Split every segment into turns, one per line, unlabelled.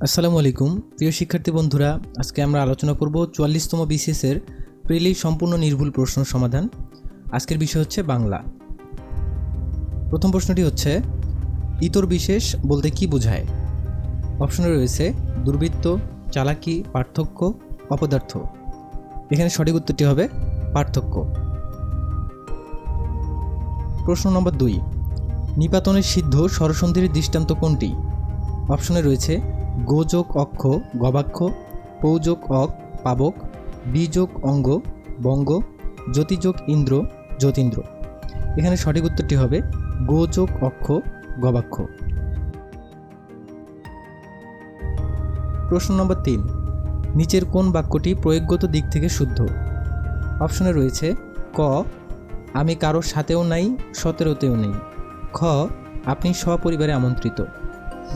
আসসালামু আলাইকুম। প্রিয় শিক্ষার্থী বন্ধুরা, আজকে আমরা আলোচনা করব চুয়াল্লিশতম বিসিএসের প্রিলি সম্পূর্ণ নির্ভুল প্রশ্ন সমাধান। আজকের বিষয় হচ্ছে বাংলা। প্রথম প্রশ্নটি হচ্ছে, ইতর বিশেষ বলতে কি বোঝায়? অপশনে রয়েছে, দুর্বৃত্ত, চালাকি, পার্থক্য, অপদার্থ। এখানে সঠিক উত্তরটি হবে, পার্থক্য। প্রশ্ন নম্বর দুই, নিপাতনের সিদ্ধ স্বরসন্ধির দৃষ্টান্ত কোনটি? অপশনে রয়েছে গোযোগ অক্ষ, গবাক্ষ পৌযোগ অক, পাবক বিযোগ অঙ্গ, বঙ্গ জ্যোতিযোগ ইন্দ্র জ্যোতীন্দ্র এখানে সঠিক উত্তরটি হবে গোযোগ অক্ষ, গবাক্ষ। প্রশ্ন নম্বর তিন। নিচের কোন বাক্যটি প্রয়োগগত দিক থেকে শুদ্ধ? অপশনে রয়েছে ক, আমি কারোর সাথেও নাই, সতেরোতেও নেই। খ, আপনি সপরিবারে আমন্ত্রিত।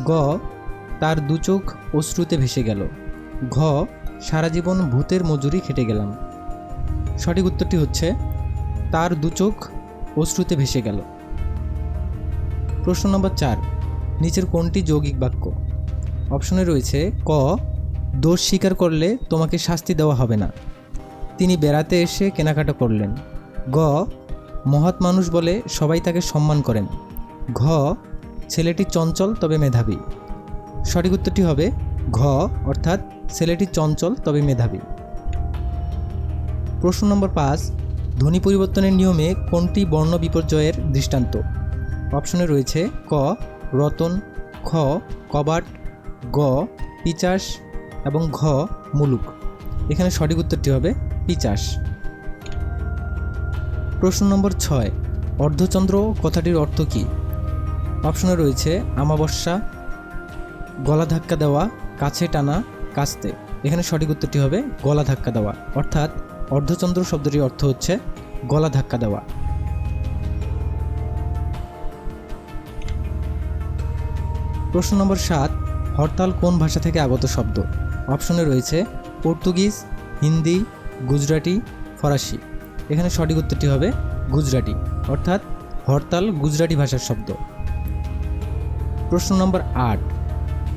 গ তার দুচোখ অশ্রুতে ভেসে গেল। ঘ, সারা জীবন ভূতের মজুরি খেটে গেলাম। সঠিক উত্তরটি হচ্ছে, তার দুচোখ অশ্রুতে ভেসে গেল। প্রশ্ন নম্বর চার, নিচের কোনটি যৌগিক বাক্য? অপশনে রয়েছে, ক, দোষ স্বীকার করলে তোমাকে শাস্তি দেওয়া হবে না। তিনি বেড়াতে এসে কেনাকাটা করলেন। গ, মহৎ মানুষ বলে সবাই তাকে সম্মান করেন। ঘ, ছেলেটি চঞ্চল তবে মেধাবী। সঠিক উত্তরটি হবে ঘ, অর্থাৎ ছেলেটি চঞ্চল, তবে মেধাবী। প্রশ্ন নম্বর পাঁচ, ধ্বনি পরিবর্তনের নিয়মে কোনটি বর্ণ বিপর্যয়ের দৃষ্টান্ত? অপশনে রয়েছে ক, রতন, খ, কবাট, গ, পিচাস এবং ঘ, মুলুক। এখানে সঠিক উত্তরটি হবে পিচাস। প্রশ্ন নম্বর ছয়, অর্ধচন্দ্র কথাটির অর্থ কী? অপশনে রয়েছে আমাবস্যা গলা ধাক্কা দেওয়া, কাছে টানা, কাস্তে। এখানে সঠিক উত্তরটি হবে গলা ধাক্কা দেওয়া। অর্থাৎ অর্ধচন্দ্র শব্দটির অর্থ হচ্ছে গলা ধাক্কা দেওয়া। প্রশ্ন নম্বর সাত, হরতাল কোন ভাষা থেকে আগত শব্দ? অপশনে রয়েছে পর্তুগিজ, হিন্দি, গুজরাটি, ফরাসি। এখানে সঠিক উত্তরটি হবে গুজরাটি, অর্থাৎ হরতাল গুজরাটি ভাষার শব্দ। প্রশ্ন নম্বর আট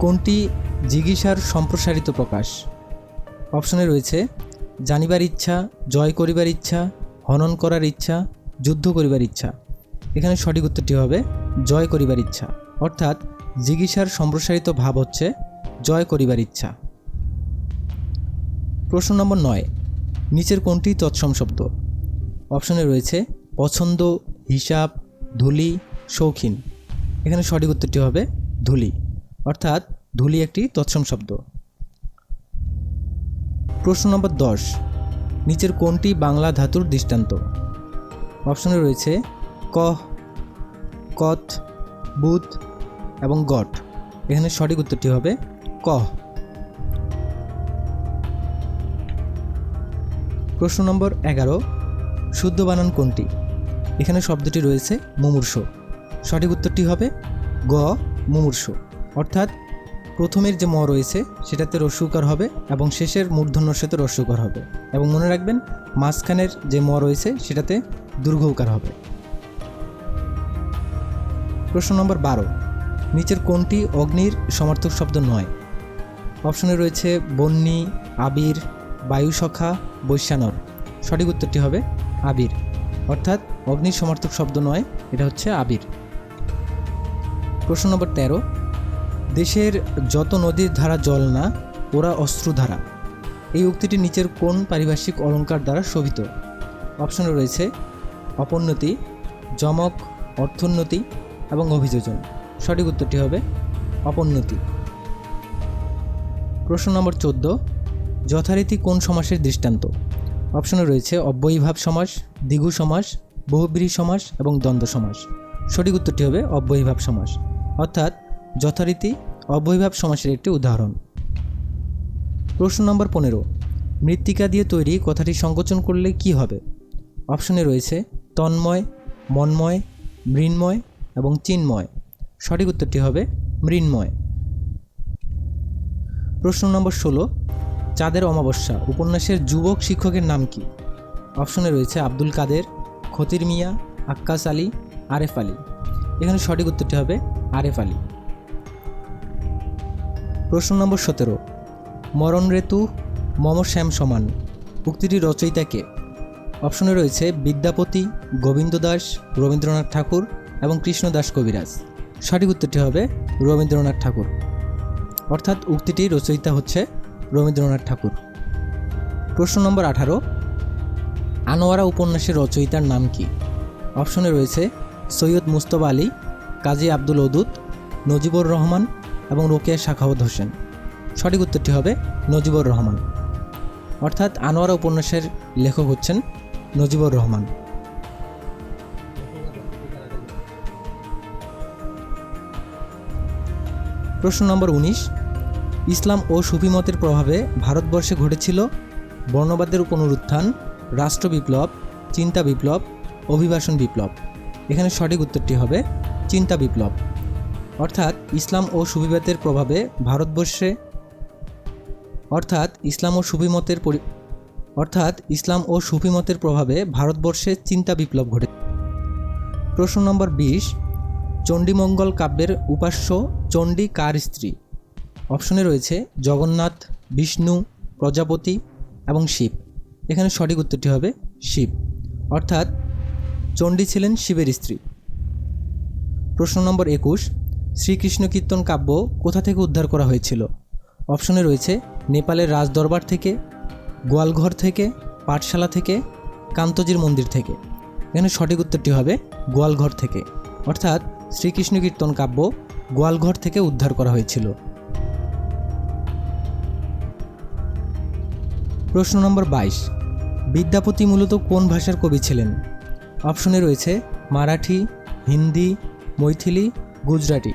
কোনটি জিজ্ঞাসার সম্প্রসারিত প্রকাশ? অপশনে রয়েছে, জানিবার ইচ্ছা, জয় করিবার ইচ্ছা, হনন করার ইচ্ছা, যুদ্ধ করিবার ইচ্ছা। এখানে সঠিক উত্তরটি হবে, জয় করিবার ইচ্ছা। অর্থাৎ জিজ্ঞাসার সম্প্রসারিত ভাব হচ্ছে, জয় করিবার ইচ্ছা। প্রশ্ন নম্বর নয়, নিচের কোনটি তৎসম শব্দ? অপশনে রয়েছে, পছন্দ, হিসাব, ধুলি, শৌখিন। এখানে সঠিক উত্তরটি হবে, ধুলি। অর্থাৎ ধুলি একটি তৎসম শব্দ। প্রশ্ন নম্বর দশ, নিচের কোনটি বাংলা ধাতুর দৃষ্টান্ত? অপশনে রয়েছে ক কথ বুধ এবং গট। এখানে সঠিক উত্তরটি হবে ক। প্রশ্ন নম্বর এগারো, শুদ্ধ বানান কোনটি? এখানে শব্দটি রয়েছে মুমূর্ষ। সঠিক উত্তরটি হবে গ, মুমূর্ষ। অর্থাৎ প্রথমের যে ম রয়েছে, সেটাতে রস্যুকার হবে এবং শেষের মূর্ধন্যর সাথে রস্যুকার হবে। এবং মনে রাখবেন, মাঝখানের যে ম রয়েছে, সেটাতে দীর্ঘকার হবে। প্রশ্ন নম্বর বারো। নিচের কোনটি অগ্নির সমর্থক শব্দ নয়? অপশনে রয়েছে, বন্যী, আবির বায়ুসখা বৈশ্যানর। সঠিক উত্তরটি হবে, আবির। অর্থাৎ অগ্নির সমর্থক শব্দ নয়, এটা হচ্ছে আবির। প্রশ্ন নম্বর তেরো। দেশের যত নদীর ধারা জল না, ওরা অশ্রুধারা এই উক্তিটি নিচের কোন পারিভাষিক অলঙ্কার দ্বারা শোভিত? অপশনে রয়েছে, অপোন্নতি জমক অর্থোন্নতি এবং অভিযোজন সঠিক উত্তরটি হবে, অপোন্নতি প্রশ্ন নম্বর চোদ্দ, যথারীতি কোন সমাসের দৃষ্টান্ত? অপশনে রয়েছে, অব্যয়ীভাব সমাস দ্বিগু সমাস বহুব্রী সমাস এবং দ্বন্দ্ব সমাস সঠিক উত্তরটি হবে, অব্যয়ীভাব সমাস অর্থাৎ যথারীতি অবৈভাব সমাসের একটি উদাহরণ। প্রশ্ন নম্বর পনেরো, মৃত্তিকা দিয়ে তৈরি কথাটি সংকোচন করলে কি হবে? অপশনে রয়েছে তন্ময়, মন্ময়, মৃন্ময় এবং চিন্ময়। সঠিক উত্তরটি হবে মৃন্ময়। প্রশ্ন নম্বর ষোলো, চাঁদের অমাবস্যা, উপন্যাসের যুবক শিক্ষকের নাম কি? অপশনে রয়েছে আব্দুল কাদের, খতির মিয়া, আক্কাস আলী, আরেফ আলী। এখানে সঠিক উত্তরটি হবে আরেফ আলী। প্রশ্ন নম্বর সতেরো। মরণ ঋতু মম শ্যাম সমান। উক্তিটি রচয়িতা কে? অপশনে রয়েছে বিদ্যাপতি, গোবিন্দ দাস, রবীন্দ্রনাথ ঠাকুর এবং কৃষ্ণদাস কবিরাজ। সঠিক উত্তরটি হবে রবীন্দ্রনাথ ঠাকুর। অর্থাৎ উক্তিটির রচয়িতা হচ্ছে রবীন্দ্রনাথ ঠাকুর। প্রশ্ন নম্বর আঠারো। আনোয়ারা উপন্যাসের রচয়িতার নাম কি? অপশনে রয়েছে সৈয়দ মুস্তফা আলী, কাজী আব্দুল ওদুদ, নজিবুর রহমান এবং রোকেয়া শাখাওয়াত হোসেন। সঠিক উত্তরটি হবে নজিবুর রহমান। অর্থাৎ আনোয়ারা উপন্যাসের লেখক হচ্ছেন নজিবুর রহমান। প্রশ্ন নম্বর উনিশ। ইসলাম ও সুফিমতের প্রভাবে ভারতবর্ষে ঘটেছিল বর্ণবাদের পুনরুত্থান, রাষ্ট্র বিপ্লব, চিন্তা বিপ্লব, অভিবাসন বিপ্লব। এখানে সঠিক উত্তরটি হবে চিন্তা বিপ্লব। অর্থাৎ ইসলাম ও সুফিবাদের প্রভাবে ভারতবর্ষে, অর্থাৎ ইসলাম ও সুফিমতের পরি, অর্থাৎ ইসলাম ও সুফিমতের প্রভাবে ভারতবর্ষে চিন্তা বিপ্লব ঘটে। প্রশ্ন নম্বর বিশ, চণ্ডীমঙ্গল কাব্যের উপাস্য চণ্ডী কার স্ত্রী? অপশনে রয়েছে জগন্নাথ, বিষ্ণু, প্রজাপতি এবং শিব। এখানে সঠিক উত্তরটি হবে শিব। অর্থাৎ চণ্ডী ছিলেন শিবের স্ত্রী। প্রশ্ন নম্বর একুশ শ্রীকৃষ্ণ কীর্তন কাব্য কোথা থেকে উদ্ধার করা হয়েছিল? অপশনে রয়েছে নেপালের রাজদরবার থেকে, গোয়ালঘর থেকে, পাঠশালা থেকে, কান্তজির মন্দির থেকে। এখানে সঠিক উত্তরটি হবে গোয়ালঘর থেকে। অর্থাৎ শ্রীকৃষ্ণ কীর্তন কাব্য গোয়ালঘর থেকে উদ্ধার করা হয়েছিল। প্রশ্ন নম্বর বাইশ। বিদ্যাপতি মূলত কোন ভাষার কবি ছিলেন? অপশনে রয়েছে মারাঠি, হিন্দি, মৈথিলি, গুজরাটি।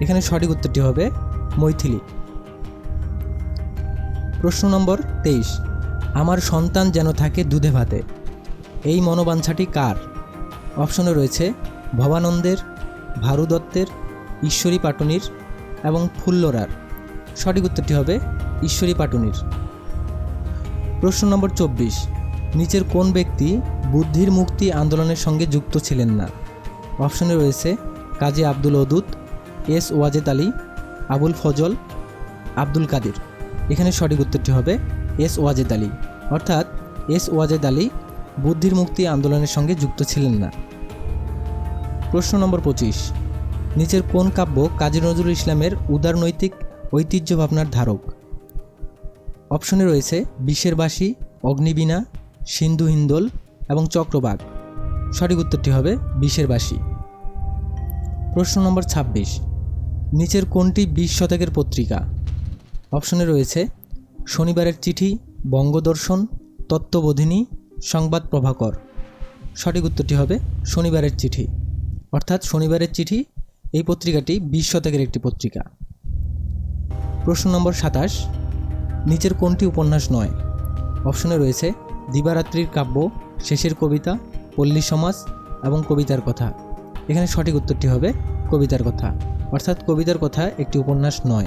এখানে সঠিক উত্তরটি হবে মৈথিলি। প্রশ্ন নম্বর তেইশ। আমার সন্তান যেন থাকে দুধে ভাতে। এই মনোবাঞ্ছাটি কার? অপশনে রয়েছে ভবানন্দের ভারু দত্তের ঈশ্বরী পাটনির এবং ফুল্লরার। সঠিক উত্তরটি হবে ঈশ্বরী পাটনির। প্রশ্ন নম্বর চব্বিশ। নিচের কোন ব্যক্তি বুদ্ধির মুক্তি আন্দোলনের সঙ্গে যুক্ত ছিলেন না? অপশনে রয়েছে কাজী আব্দুল ওদুদ এস ওয়াজেদ আলী, আবুল ফজল, আব্দুল কাদির। এখানে সঠিক উত্তরটি হবে এস ওয়াজেদ আলী। অর্থাৎ এস ওয়াজেদ আলী বুদ্ধির মুক্তি আন্দোলনের সঙ্গে যুক্ত ছিলেন না। প্রশ্ন নম্বর পঁচিশ। নিচের কোন কাব্য কাজী নজরুল ইসলামের উদারনৈতিক ঐতিহ্য ভাবনার ধারক? অপশনে রয়েছে বিশ্বের বাসী অগ্নিবীণা, সিন্ধু হিন্দোল এবং চক্রবাগ সঠিক উত্তরটি হবে বিশ্বের বাসী প্রশ্ন নম্বর ছাব্বিশ। নিচের কোনটি বিশ শতকের পত্রিকা? অপশনে রয়েছে, শনিবারের চিঠি, বঙ্গদর্শন, তত্ত্ববোধিনী, সংবাদ প্রভাকর। সঠিক উত্তরটি হবে শনিবারের চিঠি। অর্থাৎ শনিবারের চিঠি, এই পত্রিকাটি বিশ শতকের একটি পত্রিকা। প্রশ্ন নম্বর সাতাশ, নিচের কোনটি উপন্যাস নয়? অপশনে রয়েছে, দিবারাত্রির কাব্য, শেষের কবিতা, পল্লী সমাজ এবং কবিতার কথা। এখানে সঠিক উত্তরটি হবে কবিতার কথা। অর্থাৎ কবিতার কথা একটি উপন্যাস নয়।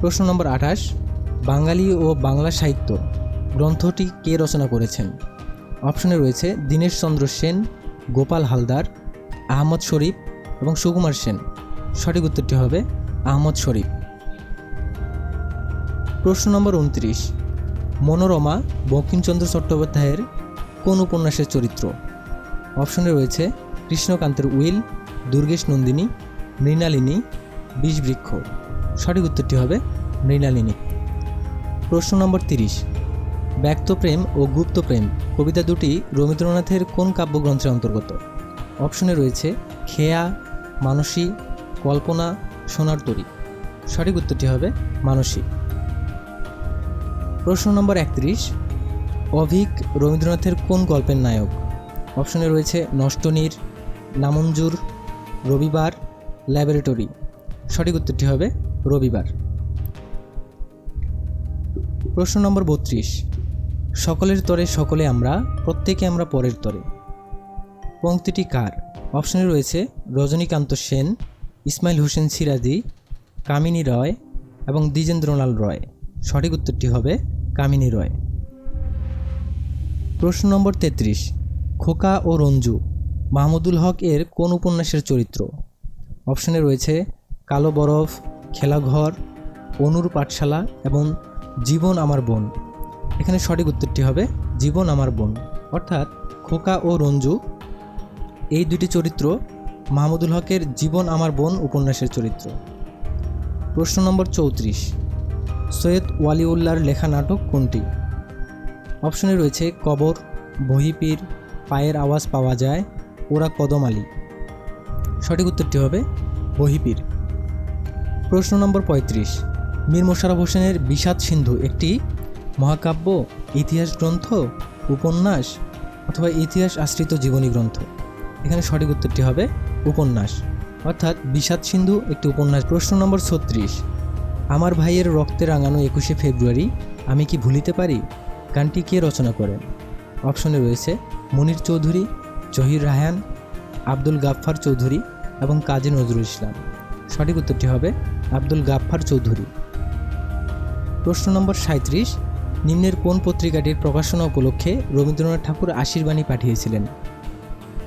প্রশ্ন নম্বর আঠাশ, বাঙালি ও বাংলা সাহিত্য, গ্রন্থটি কে রচনা করেছেন? অপশনে রয়েছে দীনেশচন্দ্র সেন, গোপাল হালদার, আহমদ শরীফ এবং সুকুমার সেন। সঠিক উত্তরটি হবে আহমদ শরীফ। প্রশ্ন নম্বর উনত্রিশ, মনোরমা বঙ্কিমচন্দ্র চট্টোপাধ্যায়ের কোন উপন্যাসের চরিত্র? অপশনে রয়েছে কৃষ্ণকান্তের উইল দুর্গেশ নন্দিনী, মৃণালিনী, বিষবৃক্ষ। সঠিক উত্তরটি হবে মৃণালিনী। প্রশ্ন নম্বর তিরিশ। ব্যক্তপ্রেম ও গুপ্তপ্রেম কবিতা দুটি রবীন্দ্রনাথের কোন কাব্যগ্রন্থের অন্তর্গত? অপশনে রয়েছে খেয়া, মানসী, কল্পনা, সোনার তরী। সঠিক উত্তরটি হবে মানসী। প্রশ্ন নম্বর একত্রিশ। অভিক রবীন্দ্রনাথের কোন গল্পের নায়ক? অপশনে রয়েছে নষ্টনীর, নামঞ্জুর রবিবার ল্যাবরেটরি। সঠিক উত্তরটি হবে রবিবার। প্রশ্ন নম্বর বত্রিশ। সকলের তরে সকলে আমরা, প্রত্যেকে আমরা পরের তরে। পংক্তিটি কার? অপশনে রয়েছে রজনীকান্ত সেন, ইসমাইল হোসেন সিরাজি, কামিনী রয় এবং দ্বিজেন্দ্রলাল রয়। সঠিক উত্তরটি হবে কামিনী রয়। প্রশ্ন নম্বর তেত্রিশ। খোকা ও রঞ্জু মাহমুদুল হক এর কোন উপন্যাসের চরিত্র? অপশনে রয়েছে কালো বরফ, খেলাঘর, অনুর পাঠশালা এবং জীবন আমার বোন। এখানে সঠিক উত্তরটি হবে জীবন আমার বোন। অর্থাৎ খোকা ও রঞ্জু এই দুটি চরিত্র মাহমুদুল হকের জীবন আমার বোন উপন্যাসের চরিত্র। প্রশ্ন নম্বর চৌত্রিশ, সৈয়দ ওয়ালিউল্লাহর লেখা নাটক কোনটি? অপশনে রয়েছে কবর, বহিপীর, পায়ের আওয়াজ পাওয়া যায় ওরা কদম আলী। সঠিক উত্তরটি হবে বহিপীর। প্রশ্ন নম্বর পঁয়ত্রিশ। মীর মোশাররফ হোসেনের বিষাদ সিন্ধু একটি মহাকাব্য ইতিহাস গ্রন্থ উপন্যাস অথবা ইতিহাস আশ্রিত জীবনী গ্রন্থ। এখানে সঠিক উত্তরটি হবে উপন্যাস। অর্থাৎ বিষাদ সিন্ধু একটি উপন্যাস। প্রশ্ন নম্বর ছত্রিশ। আমার ভাইয়ের রক্তে রাঙানো একুশে ফেব্রুয়ারি আমি কি ভুলিতে পারি? গানটি কে রচনা করেন? অপশনে রয়েছে মনির চৌধুরী জহির রায়হান, আব্দুল গাফফার চৌধুরী এবং কাজী নজরুল ইসলাম। সঠিক উত্তরটি হবে আব্দুল গাফফার চৌধুরী। প্রশ্ন নম্বর সাঁত্রিশ নিম্নের কোন পত্রিকাটির প্রকাশনা উপলক্ষে রবীন্দ্রনাথ ঠাকুর আশীর্বাণী পাঠিয়েছিলেন?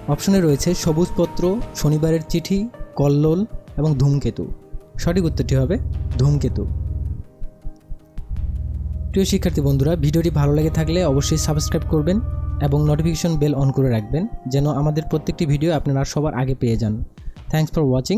অপশনে রয়েছে সবুজপত্র, শনিবারের চিঠি, কল্লোল এবং ধূমকেতু। সঠিক উত্তরটি হবে ধূমকেতু। প্রিয় শিক্ষার্থী বন্ধুরা, ভিডিওটি ভালো লেগে থাকলে অবশ্যই সাবস্ক্রাইব করবেন। এবং নোটিফিকেশন বেল অন করে রাখবেন, যেন আমাদের প্রত্যেকটি ভিডিও আপনারা সবার আগে পেয়ে যান। Thanks for watching